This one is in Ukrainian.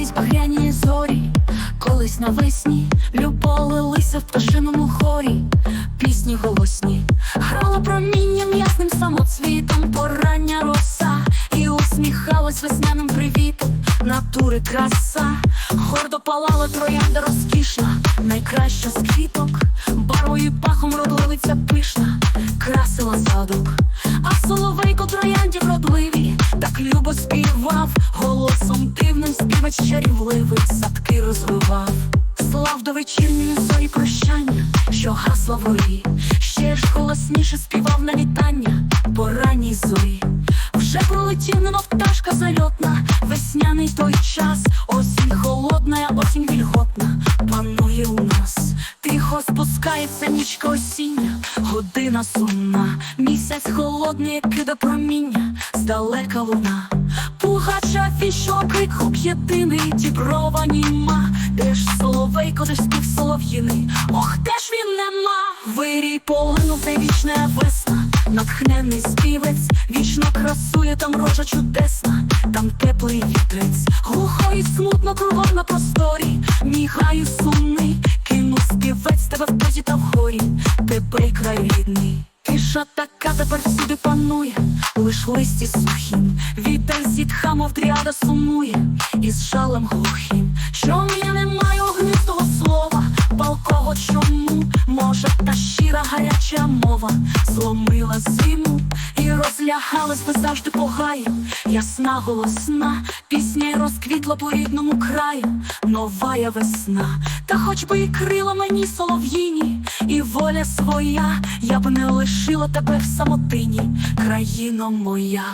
Десь навесні люболилися в пташиному хорі, пісні голосні, грала промінням ясним самоцвітом, порання роса, і усміхалась весняним привітом, натури краса, гордо палала троянда розкішна, найкраща з квіток, барвою пахом родливиця пишна, красила задок, а соловейко троянді вродливі, так любо співав, голосом дивним співач чарівливий садки розвивав. Слав до вечірньої зорі прощання, що гасла ворі, ще ж голосніше співав на вітання по ранній зорі. Вже пролетів, немов пташка зальотна, весняний той час, осінь холодна, осінь вільготна, панує у нас. Тихо спускається нічка осіння, година сумна, місяць холодний, як кида проміння, здалека луна. Пугача фішо крик єдиний, діброва німа, де ж соловейко, де ж спів солов'їний, ох, де ж він нема, вирій полинув та вічна весна, натхнений співець, вічно красує там рожа чудесна, там теплий вітрець, глухо і смутно кругом на просторі, мігаю сумний, кину співець тебе в позі та вгорі, тебе й край рідний. Тиша така тепер всюди панує, листі сухім, вітер зітха, мов дріада сумує, із жалем глухим. Чому я не маю гнитого слова, палкого чому? Може, та щира гаряча мова зломила зиму і розлягалась би завжди по гаю, ясна голосна, пісня розквітла по рідному краю, новая весна, та хоч би і крила мені солов'їні, і воля своя, я б не лишила тебе в самотині, країно моя.